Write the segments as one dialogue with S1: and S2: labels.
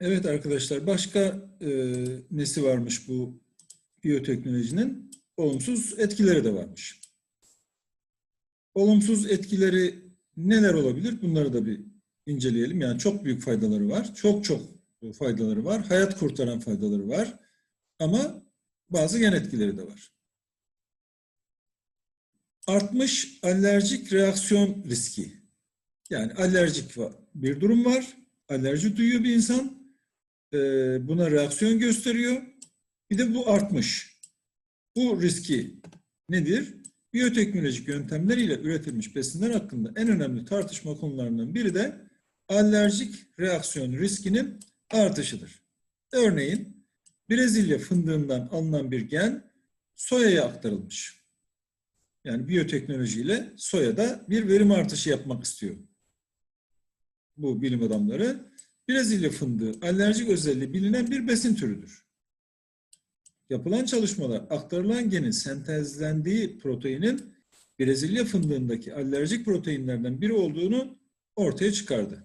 S1: Evet arkadaşlar başka e, nesi varmış bu biyoteknolojinin? Olumsuz etkileri de varmış. Olumsuz etkileri neler olabilir? Bunları da bir inceleyelim. Yani çok büyük faydaları var. Çok çok faydaları var. Hayat kurtaran faydaları var. Ama bazı yan etkileri de var. Artmış alerjik reaksiyon riski. Yani alerjik bir durum var. Alerji duyuyor bir insan. Ee, buna reaksiyon gösteriyor. Bir de bu artmış. Bu riski nedir? Biyoteknolojik yöntemleriyle üretilmiş besinler hakkında en önemli tartışma konularından biri de alerjik reaksiyon riskinin artışıdır. Örneğin Brezilya fındığından alınan bir gen soyaya aktarılmış. Yani biyoteknolojiyle soyada bir verim artışı yapmak istiyor. Bu bilim adamları. Brezilya fındığı alerjik özelliği bilinen bir besin türüdür. Yapılan çalışmalar aktarılan genin sentezlendiği proteinin Brezilya fındığındaki alerjik proteinlerden biri olduğunu ortaya çıkardı.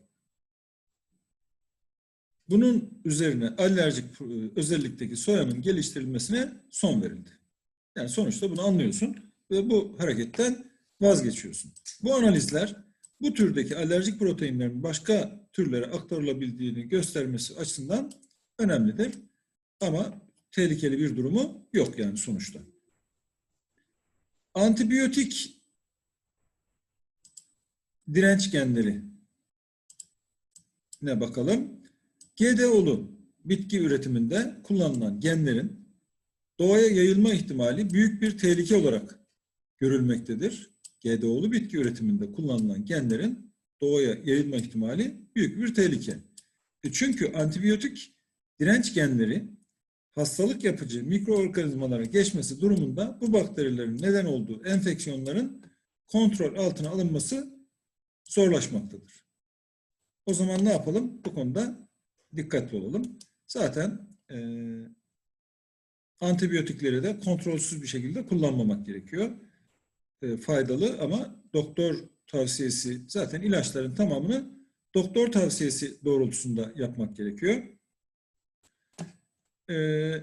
S1: Bunun üzerine alerjik e, özellikteki soyanın geliştirilmesine son verildi. Yani sonuçta bunu anlıyorsun ve bu hareketten vazgeçiyorsun. Bu analizler bu türdeki alerjik proteinlerin başka türlere aktarılabildiğini göstermesi açısından önemlidir. Ama tehlikeli bir durumu yok yani sonuçta. Antibiyotik direnç genleri ne bakalım? GDO'lu bitki üretiminde kullanılan genlerin doğaya yayılma ihtimali büyük bir tehlike olarak görülmektedir. GDO'lu bitki üretiminde kullanılan genlerin doğaya yayılma ihtimali büyük bir tehlike. E çünkü antibiyotik direnç genleri hastalık yapıcı mikroorganizmalara geçmesi durumunda bu bakterilerin neden olduğu enfeksiyonların kontrol altına alınması zorlaşmaktadır. O zaman ne yapalım? Bu konuda dikkatli olalım. Zaten e, antibiyotikleri de kontrolsüz bir şekilde kullanmamak gerekiyor. E, faydalı ama doktor tavsiyesi zaten ilaçların tamamını doktor tavsiyesi doğrultusunda yapmak gerekiyor. E,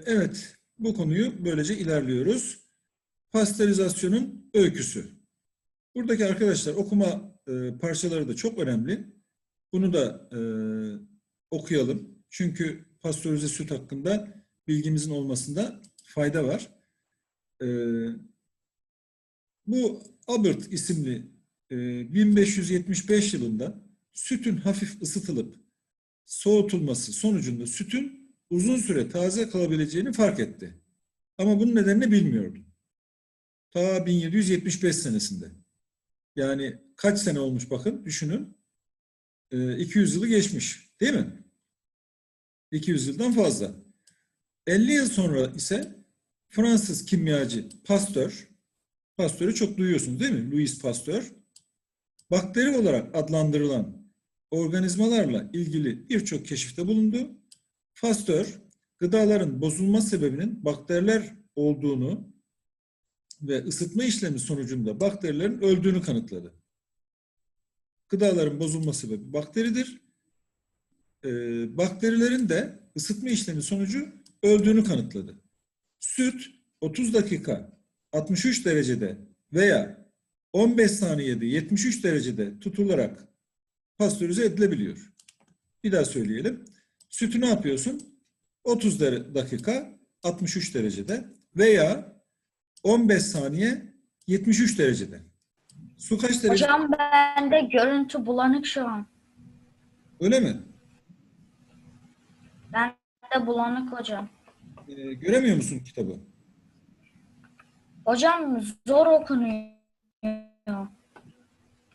S1: evet, bu konuyu böylece ilerliyoruz. Pastörizasyonun öyküsü. Buradaki arkadaşlar okuma e, parçaları da çok önemli. Bunu da e, okuyalım. Çünkü pastörize süt hakkında bilgimizin olmasında fayda var. E, bu Albert isimli e, 1575 yılında sütün hafif ısıtılıp soğutulması sonucunda sütün uzun süre taze kalabileceğini fark etti. Ama bunun nedenini bilmiyordu. Ta 1775 senesinde. Yani kaç sene olmuş bakın düşünün. E, 200 yılı geçmiş değil mi? 200 yıldan fazla. 50 yıl sonra ise Fransız kimyacı Pasteur, Pasteur'ü çok duyuyorsunuz değil mi? Louis Pasteur, bakteri olarak adlandırılan organizmalarla ilgili birçok keşifte bulundu. Pasteur, gıdaların bozulma sebebinin bakteriler olduğunu ve ısıtma işlemi sonucunda bakterilerin öldüğünü kanıtladı. Gıdaların bozulma sebebi bakteridir. Ee, bakterilerin de ısıtma işlemi sonucu öldüğünü kanıtladı. Süt 30 dakika 63 derecede veya 15 saniyede 73 derecede tutularak pastörize edilebiliyor. Bir daha söyleyelim. Sütü ne yapıyorsun? 30 dere- dakika 63 derecede veya 15 saniye 73 derecede. Su kaç derece?
S2: Hocam bende görüntü bulanık şu an.
S1: Öyle mi?
S2: Bende bulanık hocam.
S1: Ee, göremiyor musun kitabı?
S2: Hocam zor okunuyor.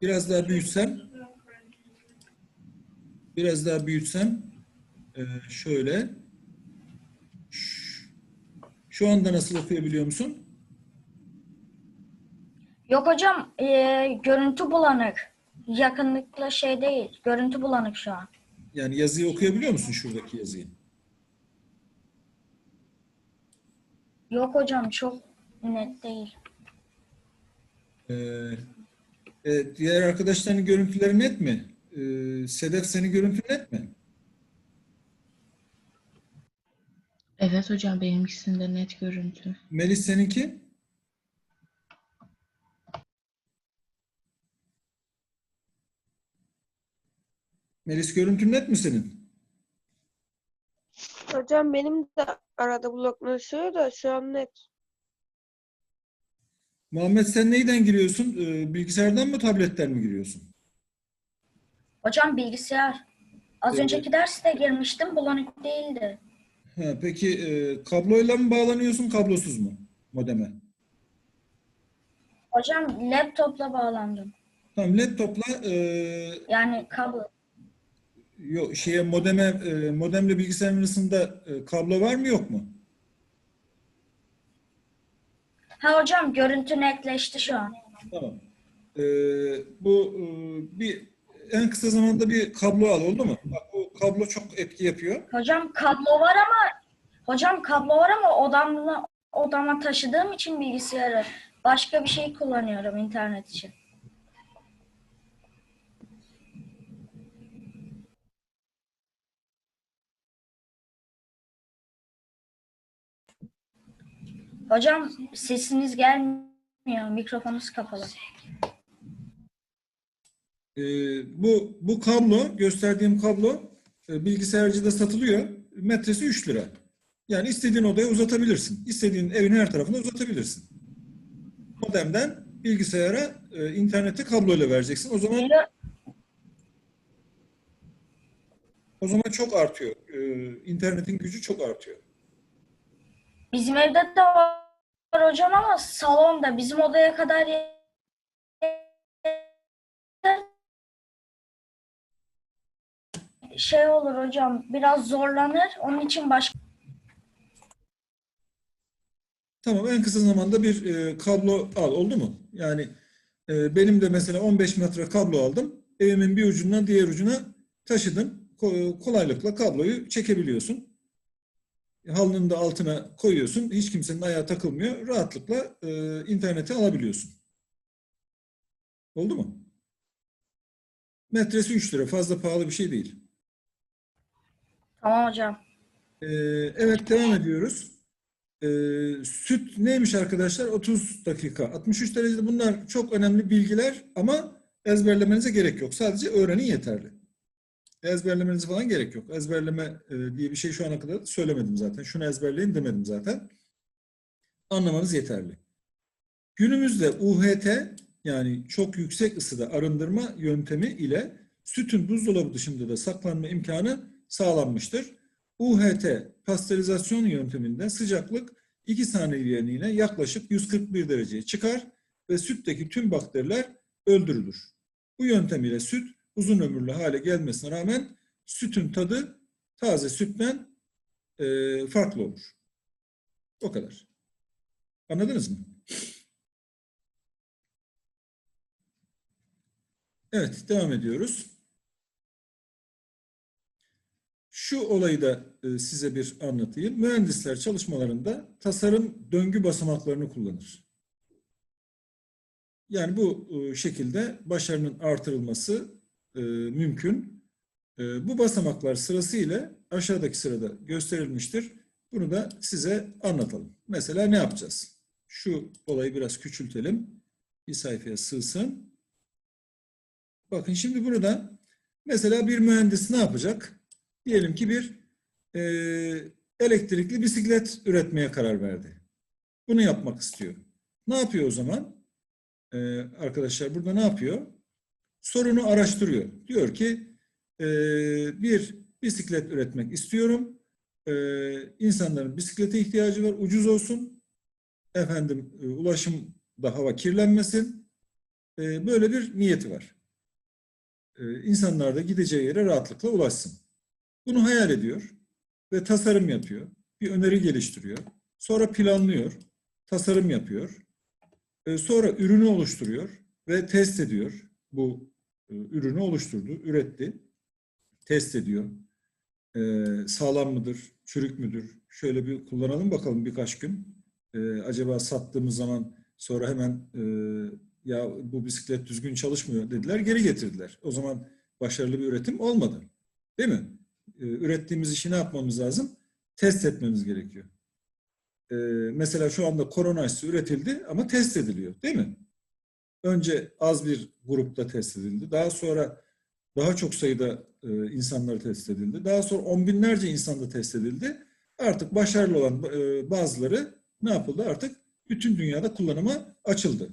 S1: Biraz daha büyütsem. Biraz daha büyütsem. ee, şöyle. Şu anda nasıl okuyabiliyor musun?
S2: Yok hocam e, görüntü bulanık. Yakınlıkla şey değil. Görüntü bulanık şu an.
S1: Yani yazıyı okuyabiliyor musun şuradaki yazıyı?
S2: Yok hocam çok net değil.
S1: Ee, e, diğer arkadaşların görüntüleri net mi? Ee, Sedef senin görüntün net mi?
S3: Evet hocam benimkisinde net görüntü.
S1: Melis seninki? Melis görüntün net mi senin?
S4: Hocam benim de arada bloklaşıyor da şu an net.
S1: Muhammed sen neyden giriyorsun? Ee, bilgisayardan mı tabletten mi giriyorsun?
S2: Hocam bilgisayar. Az
S1: Evet.
S2: önceki derste girmiştim. Bulanık değildi.
S1: Ha, peki e, kabloyla mı bağlanıyorsun kablosuz mu modeme?
S2: Hocam laptopla bağlandım.
S1: Tamam laptopla e,
S2: Yani kablo.
S1: yo, şeye modeme e, modemle bilgisayarın arasında e, kablo var mı yok mu?
S2: Ha hocam görüntü netleşti şu an.
S1: Tamam. Ee, bu e, bir en kısa zamanda bir kablo al oldu mu? Bak bu kablo çok etki yapıyor.
S2: Hocam kablo var ama hocam kablo var ama odamla odama taşıdığım için bilgisayarı başka bir şey kullanıyorum internet için. Hocam sesiniz gelmiyor. Mikrofonunuz kapalı.
S1: Ee, bu bu kablo gösterdiğim kablo e, bilgisayarcıda satılıyor. Metresi 3 lira. Yani istediğin odaya uzatabilirsin. İstediğin evin her tarafına uzatabilirsin. Modemden bilgisayara e, internete kabloyla vereceksin. O zaman o zaman çok artıyor. Ee, internetin gücü çok artıyor.
S2: Bizim evde de var hocam ama salonda bizim odaya kadar şey olur hocam biraz zorlanır. Onun için başka
S1: Tamam en kısa zamanda bir e, kablo al oldu mu? Yani e, benim de mesela 15 metre kablo aldım. Evimin bir ucundan diğer ucuna taşıdım. Ko- kolaylıkla kabloyu çekebiliyorsun. Halının da altına koyuyorsun. Hiç kimsenin ayağı takılmıyor. Rahatlıkla e, internete alabiliyorsun. Oldu mu? Metresi 3 lira. Fazla pahalı bir şey değil.
S2: Tamam hocam.
S1: Ee, evet devam ediyoruz. Ee, süt neymiş arkadaşlar? 30 dakika. 63 derecede bunlar çok önemli bilgiler ama ezberlemenize gerek yok. Sadece öğrenin yeterli. Ezberlemenize falan gerek yok. Ezberleme e, diye bir şey şu ana kadar söylemedim zaten. Şunu ezberleyin demedim zaten. Anlamanız yeterli. Günümüzde UHT yani çok yüksek ısıda arındırma yöntemi ile sütün buzdolabı dışında da saklanma imkanı sağlanmıştır. UHT pastörizasyon yönteminde sıcaklık 2 saniyeliğine yaklaşık 141 dereceye çıkar ve sütteki tüm bakteriler öldürülür. Bu yöntem ile süt uzun ömürlü hale gelmesine rağmen sütün tadı taze sütten e, farklı olur. O kadar. Anladınız mı? Evet, devam ediyoruz. Şu olayı da e, size bir anlatayım. Mühendisler çalışmalarında tasarım döngü basamaklarını kullanır. Yani bu e, şekilde başarının artırılması e, mümkün. Bu basamaklar sırasıyla aşağıdaki sırada gösterilmiştir. Bunu da size anlatalım. Mesela ne yapacağız? Şu olayı biraz küçültelim. Bir sayfaya sığsın. Bakın şimdi burada mesela bir mühendis ne yapacak? Diyelim ki bir e, elektrikli bisiklet üretmeye karar verdi. Bunu yapmak istiyor. Ne yapıyor o zaman? E, arkadaşlar burada ne yapıyor? Sorunu araştırıyor. Diyor ki e, bir bisiklet üretmek istiyorum. E, insanların bisiklete ihtiyacı var. Ucuz olsun. Efendim e, ulaşım da hava kirlenmesin. E, böyle bir niyeti var. E, insanlar da gideceği yere rahatlıkla ulaşsın. Bunu hayal ediyor ve tasarım yapıyor. Bir öneri geliştiriyor. Sonra planlıyor, tasarım yapıyor. E, Sonra ürünü oluşturuyor ve test ediyor. Bu e, ürünü oluşturdu, üretti. Test ediyor. E, Sağlam mıdır, çürük müdür? Şöyle bir kullanalım bakalım birkaç gün. E, Acaba sattığımız zaman sonra hemen e, ya bu bisiklet düzgün çalışmıyor dediler, geri getirdiler. O zaman başarılı bir üretim olmadı. Değil mi? E, ürettiğimiz işi ne yapmamız lazım? test etmemiz gerekiyor. Ee, mesela şu anda korona aşısı üretildi ama test ediliyor değil mi? Önce az bir grupta test edildi. Daha sonra daha çok sayıda e, insanları test edildi. Daha sonra on binlerce insanda test edildi. Artık başarılı olan e, bazıları ne yapıldı? Artık bütün dünyada kullanıma açıldı.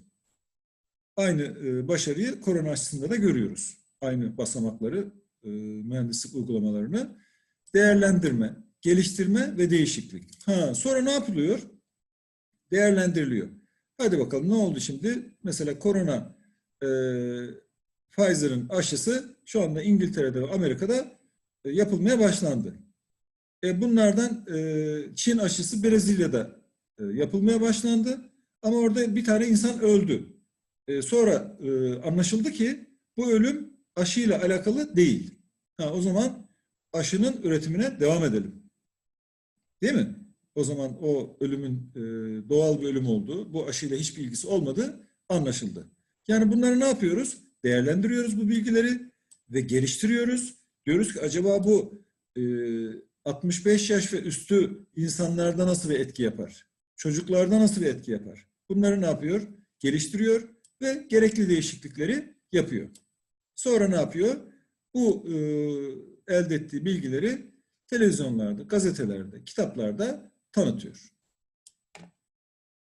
S1: Aynı e, başarıyı korona aşısında da görüyoruz. Aynı basamakları, e, mühendislik uygulamalarını değerlendirme, geliştirme ve değişiklik. Ha, sonra ne yapılıyor? Değerlendiriliyor. Hadi bakalım ne oldu şimdi? Mesela korona e, Pfizer'ın aşısı şu anda İngiltere'de ve Amerika'da e, yapılmaya başlandı. E, bunlardan e, Çin aşısı Brezilya'da e, yapılmaya başlandı. Ama orada bir tane insan öldü. E, sonra e, anlaşıldı ki bu ölüm aşıyla alakalı değil. Ha, o zaman aşının üretimine devam edelim. Değil mi? O zaman o ölümün e, doğal bir ölüm olduğu, bu aşıyla hiçbir ilgisi olmadığı anlaşıldı. Yani bunları ne yapıyoruz? Değerlendiriyoruz bu bilgileri ve geliştiriyoruz. Diyoruz ki acaba bu e, 65 yaş ve üstü insanlarda nasıl bir etki yapar? Çocuklarda nasıl bir etki yapar? Bunları ne yapıyor? Geliştiriyor ve gerekli değişiklikleri yapıyor. Sonra ne yapıyor? Bu e, elde ettiği bilgileri televizyonlarda, gazetelerde, kitaplarda tanıtıyor.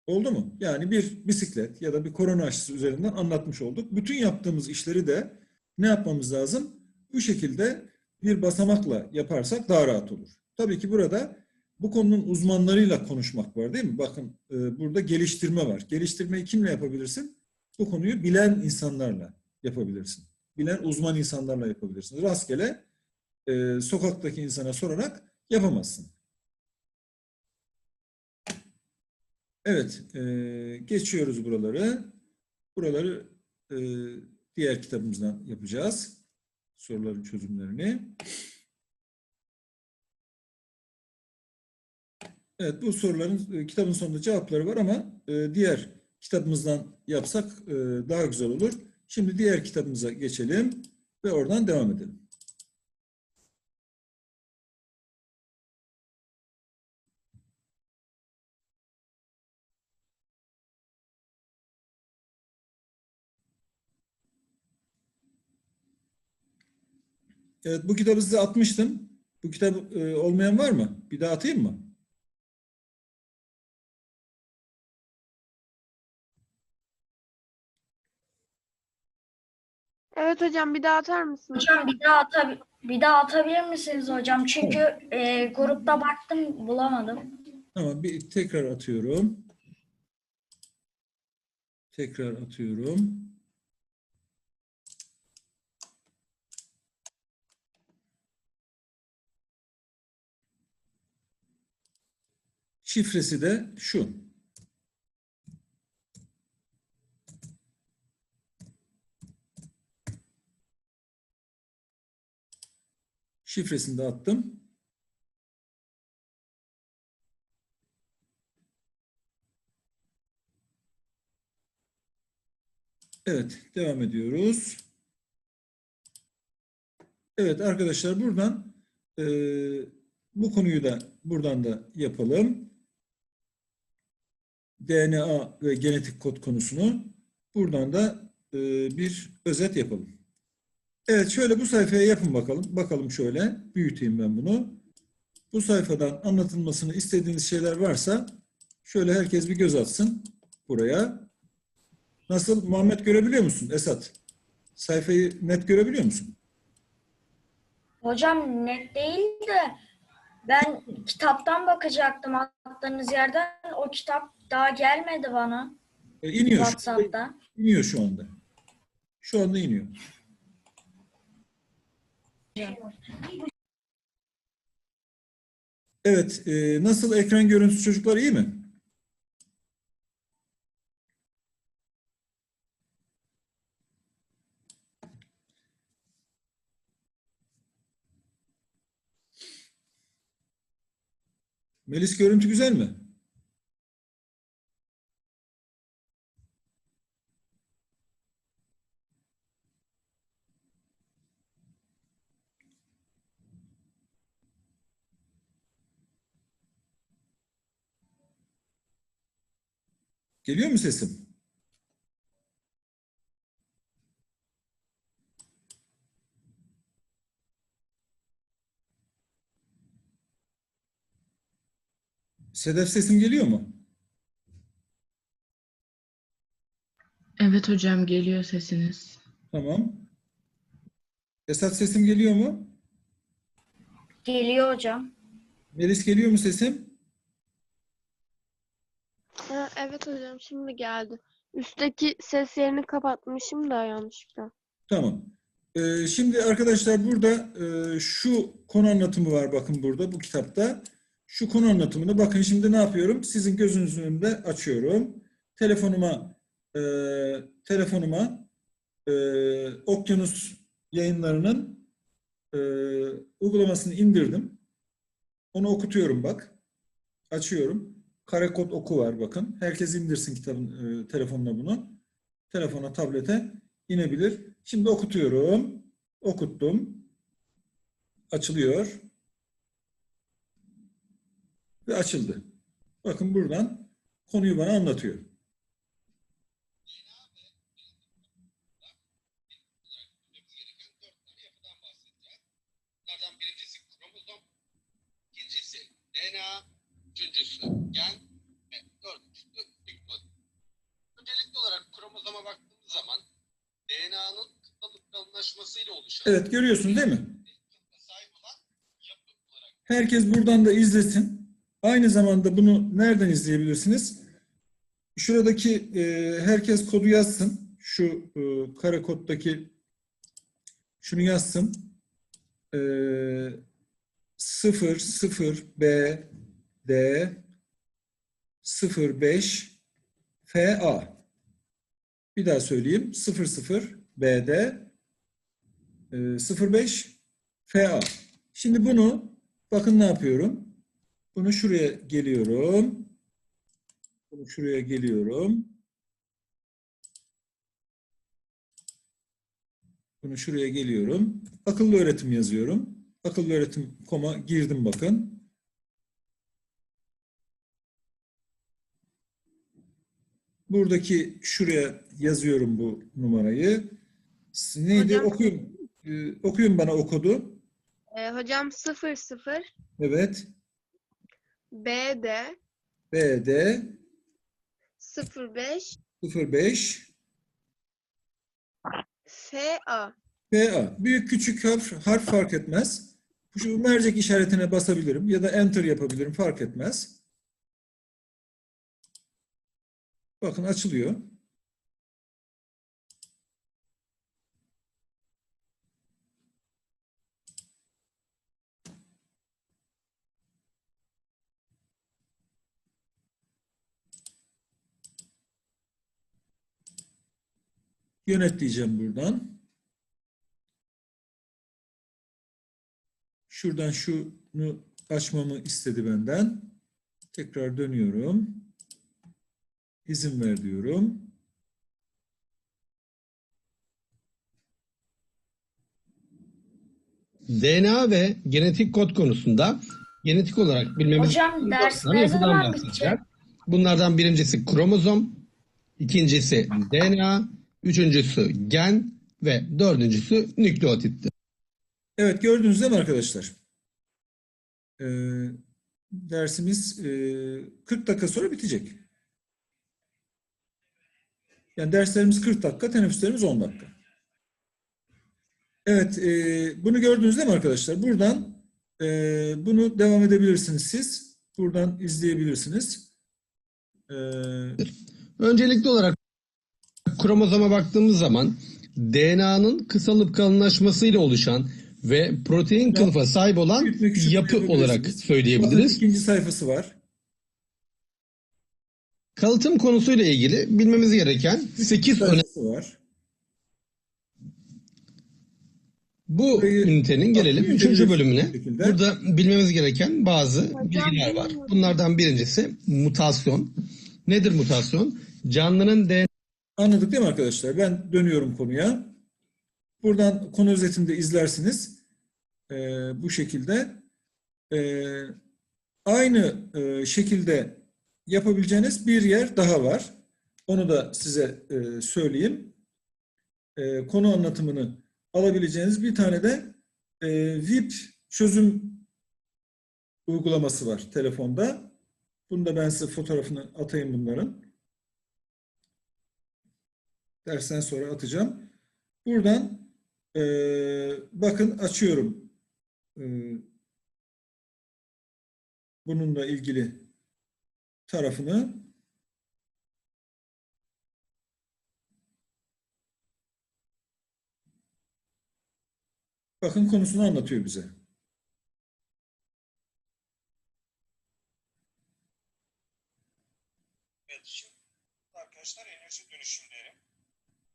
S1: Oldu mu? Yani bir bisiklet ya da bir korona aşısı üzerinden anlatmış olduk. Bütün yaptığımız işleri de ne yapmamız lazım? Bu şekilde bir basamakla yaparsak daha rahat olur. Tabii ki burada bu konunun uzmanlarıyla konuşmak var değil mi? Bakın e, burada geliştirme var. Geliştirmeyi kimle yapabilirsin? Bu konuyu bilen insanlarla yapabilirsin. Bilen uzman insanlarla yapabilirsin. Rastgele e, sokaktaki insana sorarak yapamazsın. Evet, e, geçiyoruz buraları. Buraları e, diğer kitabımızdan yapacağız. Soruların çözümlerini. Evet, bu soruların e, kitabın sonunda cevapları var ama e, diğer kitabımızdan yapsak e, daha güzel olur. Şimdi diğer kitabımıza geçelim ve oradan devam edelim. Evet, bu kitabı size atmıştım. Bu kitap e, olmayan var mı? Bir daha atayım mı?
S4: Evet hocam bir daha atar mısınız?
S2: Hocam bir daha atabi bir daha atabilir misiniz hocam? Çünkü e, grupta baktım bulamadım.
S1: Tamam, bir tekrar atıyorum. Tekrar atıyorum. Şifresi de şu. Şifresini de attım. Evet, devam ediyoruz. Evet arkadaşlar buradan e, bu konuyu da buradan da yapalım. DNA ve genetik kod konusunu buradan da e, bir özet yapalım. Evet şöyle bu sayfaya yapın bakalım. Bakalım şöyle büyüteyim ben bunu. Bu sayfadan anlatılmasını istediğiniz şeyler varsa şöyle herkes bir göz atsın buraya. Nasıl Muhammed görebiliyor musun Esat? Sayfayı net görebiliyor musun?
S2: Hocam net değil de ben kitaptan bakacaktım attığınız yerden. O kitap daha gelmedi bana
S1: E, iniyor. Şu,
S2: WhatsApp'ta.
S1: iniyor şu anda. Şu anda iniyor. Evet, e, nasıl ekran görüntüsü çocuklar iyi mi? Melis görüntü güzel mi? Geliyor mu sesim? Sedef sesim geliyor mu?
S3: Evet hocam geliyor sesiniz.
S1: Tamam. Esat sesim geliyor mu?
S2: Geliyor hocam.
S1: Melis geliyor mu sesim?
S4: Evet hocam şimdi geldi. Üstteki ses yerini kapatmışım da yanlışlıkla.
S1: Tamam. Ee, şimdi arkadaşlar burada e, şu konu anlatımı var bakın burada bu kitapta. Şu konu anlatımını bakın şimdi ne yapıyorum? Sizin gözünüzün önünde açıyorum. Telefonuma e, telefonuma e, Okyanus yayınlarının e, uygulamasını indirdim. Onu okutuyorum bak. Açıyorum. Karekod oku var bakın. Herkes indirsin kitabın e, telefonuna bunu. Telefona, tablete inebilir. Şimdi okutuyorum. Okuttum. Açılıyor. Ve açıldı. Bakın buradan konuyu bana anlatıyor.
S5: Bunlardan birincisi kromozom, ikincisi DNA, üçüncüsü gen ve dördüncüsü nükleot. Öncelikli olarak kromozoma baktığımız zaman DNA'nın kıtalık kalınlaşmasıyla oluşan
S1: Evet görüyorsun değil mi? Herkes buradan da izlesin. Aynı zamanda bunu nereden izleyebilirsiniz? Şuradaki e, herkes kodu yazsın. Şu e, kare koddaki şunu yazsın. E, 0 0 B D 05 FA. Bir daha söyleyeyim. 00 BD 05 FA. Şimdi bunu bakın ne yapıyorum. Bunu şuraya geliyorum. Bunu şuraya geliyorum. Bunu şuraya geliyorum. Akıllı öğretim yazıyorum. Akıllı öğretim koma girdim bakın. Buradaki şuraya yazıyorum bu numarayı. Neydi?
S4: Hocam-
S1: Okuyun. Ee, okuyun bana o kodu.
S4: Ee, hocam 00
S1: Evet.
S4: BD
S1: BD
S4: 05
S1: 05
S4: FA.
S1: PA. Büyük küçük harf, harf fark etmez. Şu mercek işaretine basabilirim ya da enter yapabilirim fark etmez. Bakın açılıyor. Yönet diyeceğim buradan. Şuradan şunu açmamı istedi benden. Tekrar dönüyorum. İzin ver diyorum.
S6: DNA ve genetik kod konusunda genetik olarak bilmemiz
S2: Hocam ders ne zaman bitecek?
S6: Bunlardan birincisi kromozom, ikincisi DNA, üçüncüsü gen ve dördüncüsü nükleotitti.
S1: Evet gördünüz değil mi arkadaşlar? Ee, dersimiz e, 40 dakika sonra bitecek. Yani derslerimiz 40 dakika, teneffüslerimiz 10 dakika. Evet, e, bunu gördünüz değil mi arkadaşlar? Buradan e, bunu devam edebilirsiniz siz. Buradan izleyebilirsiniz. E,
S6: Öncelikli olarak kromozoma baktığımız zaman DNA'nın kısalıp kalınlaşmasıyla oluşan ve protein kılıfa sahip olan yapı olarak söyleyebiliriz.
S1: ikinci sayfası var.
S6: Kalıtım konusuyla ilgili bilmemiz gereken 8 önemli
S1: Sayfası var.
S6: Bu
S1: Burayı
S6: ünitenin gelelim
S1: bakın,
S6: üçüncü
S1: yüzde yüz
S6: bölümüne.
S1: bir şekilde.
S6: Burada bilmemiz gereken bazı bilgiler var. Bunlardan birincisi mutasyon. Nedir mutasyon? Canlının DNA
S1: Anladık değil mi arkadaşlar? Ben dönüyorum konuya. Buradan konu özetinde izlersiniz. Ee, bu şekilde. Ee, aynı e, şekilde yapabileceğiniz bir yer daha var. Onu da size e, söyleyeyim. E, konu anlatımını alabileceğiniz bir tane de e, VIP çözüm uygulaması var telefonda. Bunu da ben size fotoğrafını atayım bunların. Dersten sonra atacağım. Buradan e, bakın açıyorum. E, bununla ilgili tarafını. Bakın konusunu anlatıyor bize.
S5: Evet, şimdi arkadaşlar enerji dönüşümleri.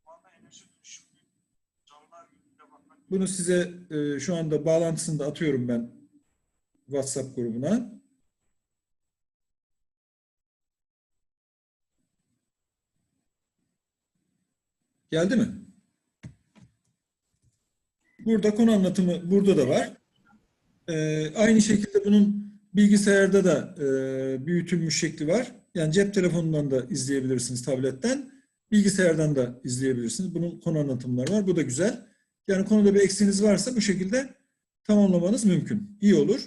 S5: Bu anda enerji dönüşümü canlılar gününe bakmak
S1: Bunu size e, şu anda bağlantısını da atıyorum ben WhatsApp grubuna. Geldi mi? Burada konu anlatımı burada da var. E, aynı şekilde bunun bilgisayarda da e, büyütülmüş şekli var. Yani cep telefonundan da izleyebilirsiniz tabletten. Bilgisayardan da izleyebilirsiniz. Bunun konu anlatımları var. Bu da güzel. Yani konuda bir eksiğiniz varsa bu şekilde tamamlamanız mümkün. İyi olur.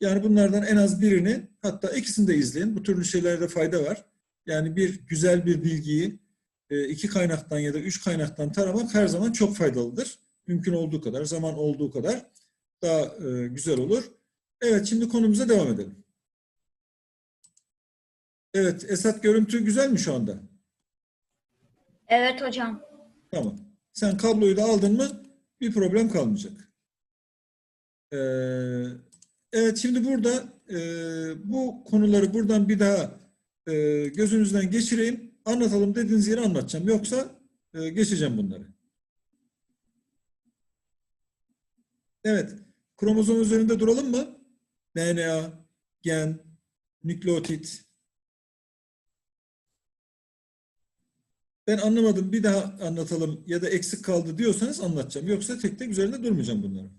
S1: Yani bunlardan en az birini hatta ikisini de izleyin. Bu türlü şeylerde fayda var. Yani bir güzel bir bilgiyi e, iki kaynaktan ya da üç kaynaktan taramak her zaman çok faydalıdır. Mümkün olduğu kadar, zaman olduğu kadar daha e, güzel olur. Evet, şimdi konumuza devam edelim. Evet, Esat görüntü güzel mi şu anda?
S2: Evet hocam.
S1: Tamam. Sen kabloyu da aldın mı bir problem kalmayacak. Ee, evet şimdi burada e, bu konuları buradan bir daha e, gözünüzden geçireyim. Anlatalım dediğiniz yeri anlatacağım. Yoksa e, geçeceğim bunları. Evet. Kromozom üzerinde duralım mı? DNA, gen, nükleotit, ben anlamadım bir daha anlatalım ya da eksik kaldı diyorsanız anlatacağım. Yoksa tek tek üzerinde durmayacağım bunların.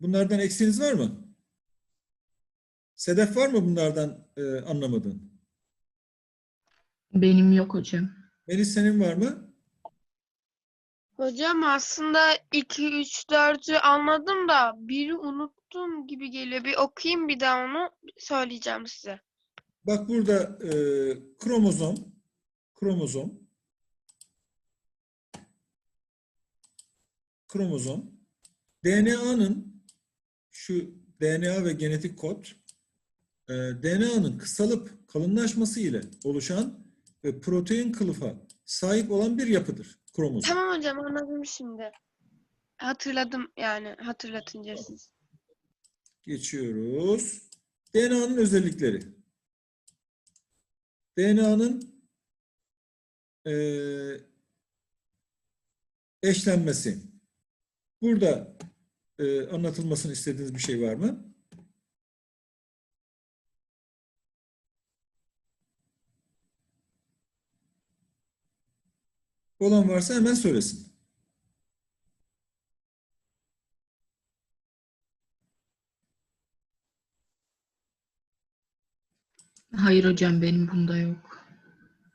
S1: Bunlardan eksiğiniz var mı? Sedef var mı bunlardan e, anlamadığın?
S3: Benim yok hocam.
S1: Melis senin var mı?
S4: Hocam aslında 2, 3, 4'ü anladım da biri unuttum gibi geliyor. Bir okuyayım bir daha onu söyleyeceğim size.
S1: Bak burada e, kromozom, kromozom, kromozom, DNA'nın şu DNA ve genetik kod, e, DNA'nın kısalıp kalınlaşması ile oluşan ve protein kılıfa sahip olan bir yapıdır kromozom.
S4: Tamam hocam anladım şimdi. Hatırladım yani hatırlatınca siz.
S1: Geçiyoruz. DNA'nın özellikleri. DNA'nın eee, eşlenmesi. Burada eee, anlatılmasını istediğiniz bir şey var mı? Olan varsa hemen söylesin.
S3: Hayır hocam benim bunda yok.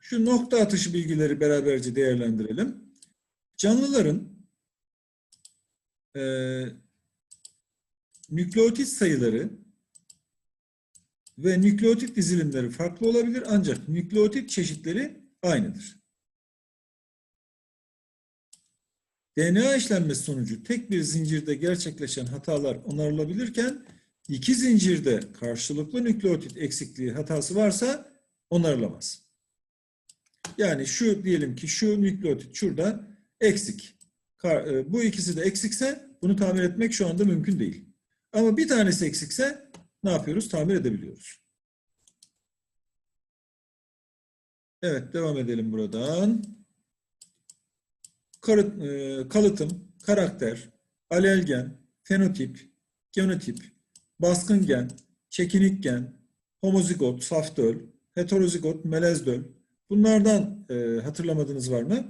S1: Şu nokta atışı bilgileri beraberce değerlendirelim. Canlıların eee nükleotit sayıları ve nükleotit dizilimleri farklı olabilir ancak nükleotit çeşitleri aynıdır. DNA işlenmesi sonucu tek bir zincirde gerçekleşen hatalar onarılabilirken iki zincirde karşılıklı nükleotit eksikliği hatası varsa onarılamaz. Yani şu diyelim ki şu nükleotit şurada eksik. E, Bu ikisi de eksikse bunu tamir etmek şu anda mümkün değil. Ama bir tanesi eksikse ne yapıyoruz? Tamir edebiliyoruz. Evet devam edelim buradan. E, kalıtım, karakter, alelgen, fenotip, genotip, baskın gen, çekinik gen, homozigot, safdöl, heterozigot, melezdöl. Bunlardan e, hatırlamadığınız var mı?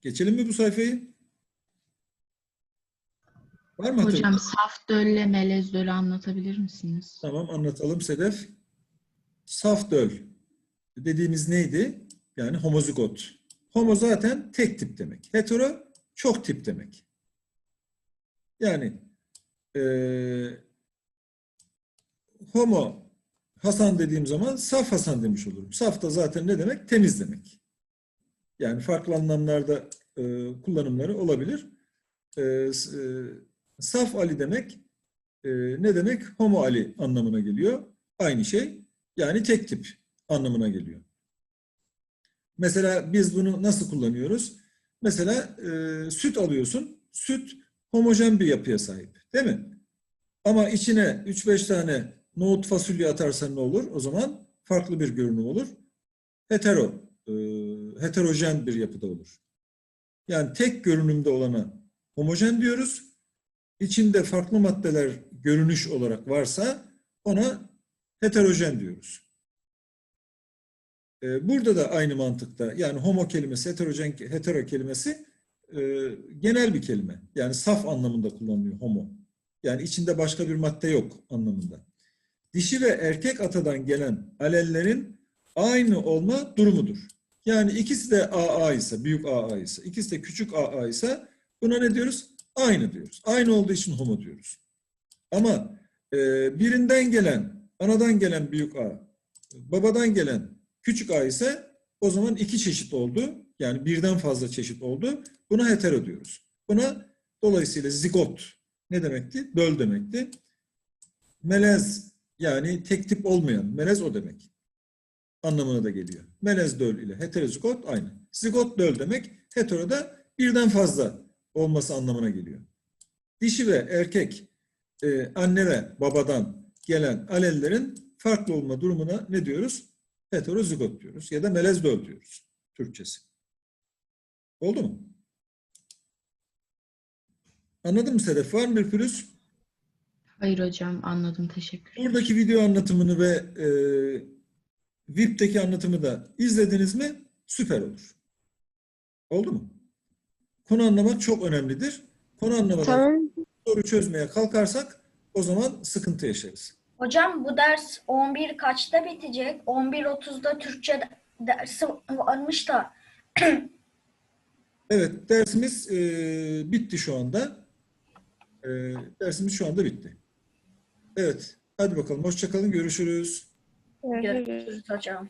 S1: Geçelim mi bu sayfayı? Var mı
S3: Hocam
S1: hatırlayan?
S3: saf dölle melez dölü anlatabilir misiniz?
S1: Tamam anlatalım Sedef. Saf döl dediğimiz neydi? Yani homozigot. Homo zaten tek tip demek. Hetero çok tip demek. Yani eee homo Hasan dediğim zaman saf Hasan demiş olurum. Saf da zaten ne demek? Temiz demek. Yani farklı anlamlarda eee, kullanımları olabilir. S- eee, saf Ali demek e, ne demek? Homo Ali anlamına geliyor. Aynı şey. Yani tek tip anlamına geliyor. Mesela biz bunu nasıl kullanıyoruz? Mesela e, süt alıyorsun. Süt homojen bir yapıya sahip. Değil mi? Ama içine 3-5 tane nohut fasulye atarsan ne olur? O zaman farklı bir görünüm olur. Hetero, e, heterojen bir yapıda olur. Yani tek görünümde olana homojen diyoruz içinde farklı maddeler görünüş olarak varsa ona heterojen diyoruz. Ee, Burada da aynı mantıkta yani homo kelimesi, heterojen, hetero kelimesi e, genel bir kelime. Yani saf anlamında kullanılıyor homo. Yani içinde başka bir madde yok anlamında. Dişi ve erkek atadan gelen alellerin aynı olma durumudur. Yani ikisi de AA ise, büyük AA ise, ikisi de küçük AA ise buna ne diyoruz? Aynı diyoruz. Aynı olduğu için homo diyoruz. Ama e, birinden gelen, anadan gelen büyük A, babadan gelen küçük A ise o zaman iki çeşit oldu. Yani birden fazla çeşit oldu. Buna hetero diyoruz. Buna dolayısıyla zigot ne demekti? Böl demekti. Melez yani tek tip olmayan, melez o demek. Anlamına da geliyor. Melez döl ile heterozigot aynı. Zigot döl demek, hetero da birden fazla olması anlamına geliyor. Dişi ve erkek e, anne ve babadan gelen alellerin farklı olma durumuna ne diyoruz? Heterozigot diyoruz ya da melez döl diyoruz Türkçesi. Oldu mu? Anladın mı Sedef? Var mı bir pürüz?
S3: Hayır hocam anladım teşekkür
S1: Buradaki video anlatımını ve e, VIP'teki anlatımı da izlediniz mi? Süper olur. Oldu mu? Konu anlamak çok önemlidir. Konu anlamadan
S4: Tamam.
S1: soru çözmeye kalkarsak o zaman sıkıntı yaşarız.
S2: Hocam bu ders 11 kaçta bitecek? 11.30'da Türkçe dersi varmış da.
S1: Evet, dersimiz e, bitti şu anda. E, dersimiz şu anda bitti. Evet, hadi bakalım. Hoşça kalın, görüşürüz.
S4: Görüşürüz.
S2: Görüşürüz hocam.